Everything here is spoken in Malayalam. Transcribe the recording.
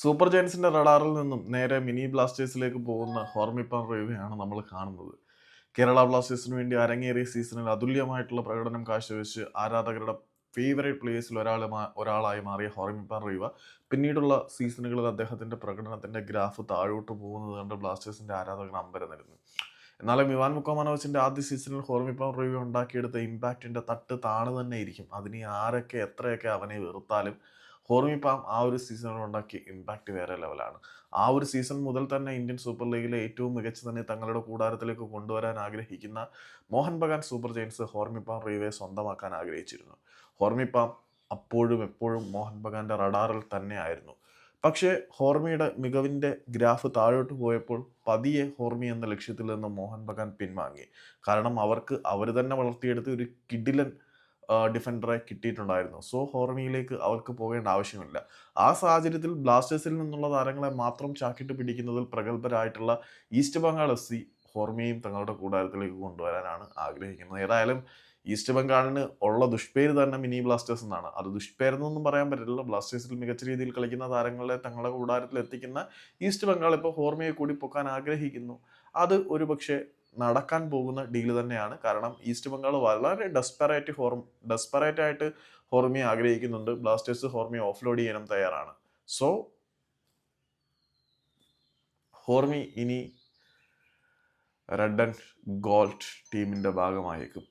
സൂപ്പർ ജയൻസിന്റെ റഡാറിൽ നിന്നും നേരെ മിനി ബ്ലാസ്റ്റേഴ്സിലേക്ക് പോകുന്ന ഹോർമിപ്പൻ റേവയാണ് നമ്മൾ കാണുന്നത്. കേരള ബ്ലാസ്റ്റേഴ്സിന് വേണ്ടി അരങ്ങേറിയ സീസണിൽ അതുല്യമായിട്ടുള്ള പ്രകടനം കാഴ്ചവെച്ച് ആരാധകരുടെ ഫേവറേറ്റ് പ്ലേയേഴ്സിൽ ഒരാൾ ഒരാളായി മാറിയ ഹോർമിപ്പാൻ റീവ പിന്നീടുള്ള സീസണുകളിൽ അദ്ദേഹത്തിന്റെ പ്രകടനത്തിന്റെ ഗ്രാഫ് താഴോട്ട് പോകുന്നത് കണ്ട് ബ്ലാസ്റ്റേഴ്സിന്റെ ആരാധകർ അമ്പരന്നിരുന്നു. എന്നാലും ഇവാൻ മുക്കോമാനോവിച്ചിന്റെ ആദ്യ സീസണിൽ ഹോർമിപ്പാൻ റീവ ഉണ്ടാക്കിയെടുത്ത ഇമ്പാക്റ്റിന്റെ തട്ട് താണു തന്നെ ഇരിക്കും. അതിന് ആരൊക്കെ എത്രയൊക്കെ അവനെ വെറുത്താലും ഹോർമിപ്പാം ആ ഒരു സീസണിൽ ഉണ്ടാക്കിയ ഇമ്പാക്റ്റ് വേറെ ലെവലാണ് ആ ഒരു സീസൺ മുതൽ തന്നെ ഇന്ത്യൻ സൂപ്പർ ലീഗിലെ ഏറ്റവും മികച്ച തന്നെ തങ്ങളുടെ കൂടാരത്തിലേക്ക് കൊണ്ടുവരാൻ ആഗ്രഹിക്കുന്ന മോഹൻ ബഗാൻ സൂപ്പർ ജയൻസ് ഹോർമിപ്പാം റീവയെ സ്വന്തമാക്കാൻ ആഗ്രഹിച്ചിരുന്നു. ഹോർമിപ്പാം അപ്പോഴും എപ്പോഴും മോഹൻ ബഗാന്റെ റഡാറിൽ തന്നെയായിരുന്നു പക്ഷേ ഹോർമിയുടെ മികവിന്റെ ഗ്രാഫ് താഴോട്ട് പോയപ്പോൾ പതിയെ ഹോർമി എന്ന ലക്ഷ്യത്തിൽ നിന്ന് മോഹൻ ബഗാൻ പിൻവാങ്ങി. കാരണം അവർക്ക് അവർ തന്നെ വളർത്തിയെടുത്ത് ഒരു കിഡിലൻ ഡിഫൻഡറെ കിട്ടിയിട്ടുണ്ടായിരുന്നു. സോ ഹോർമിയിലേക്ക് അവർക്ക് പോകേണ്ട ആവശ്യമില്ല. ആ സാഹചര്യത്തിൽ ബ്ലാസ്റ്റേഴ്സിൽ നിന്നുള്ള താരങ്ങളെ മാത്രം ചാക്കിട്ട് പിടിക്കുന്നതിൽ പ്രഗത്ഭരായിട്ടുള്ള ഈസ്റ്റ് ബംഗാൾ എസ് സി ഹോർമിയെയും തങ്ങളുടെ കൂടാരത്തിലേക്ക് കൊണ്ടുവരാനാണ് ആഗ്രഹിക്കുന്നത്. ഏതായാലും ഈസ്റ്റ് ബംഗാളിന് ഉള്ള ദുഷ്പേര് തന്നെ മിനി ബ്ലാസ്റ്റേഴ്സ് എന്നാണ്. അത് ദുഷ്പേരെന്നൊന്നും പറയാൻ പറ്റില്ല. ബ്ലാസ്റ്റേഴ്സിൽ മികച്ച രീതിയിൽ കളിക്കുന്ന താരങ്ങളെ തങ്ങളുടെ കൂടാരത്തിൽ എത്തിക്കുന്ന ഈസ്റ്റ് ബംഗാൾ ഇപ്പോൾ ഹോർമിയെ കൂടി പൊക്കാൻ ആഗ്രഹിക്കുന്നു. അത് ഒരു പക്ഷേ നടക്കാൻ പോകുന്ന ഡീൽ തന്നെയാണ്. കാരണം ഈസ്റ്റ് ബംഗാൾ വളരെ ഡെസ്പെറേറ്റ് ഹോർം ഡെസ്പെറേറ്റ് ആയിട്ട് ഹോർമിയെ ആഗ്രഹിക്കുന്നുണ്ട്. ബ്ലാസ്റ്റേഴ്സ് ഹോർമിയെ ഓഫ്ലോഡ് ചെയ്യാനും തയ്യാറാണ്. സോ ഹോർമി ഇനി റെഡ് ആൻഡ് ഗോൾഡ് ടീമിന്റെ ഭാഗമായേക്കും.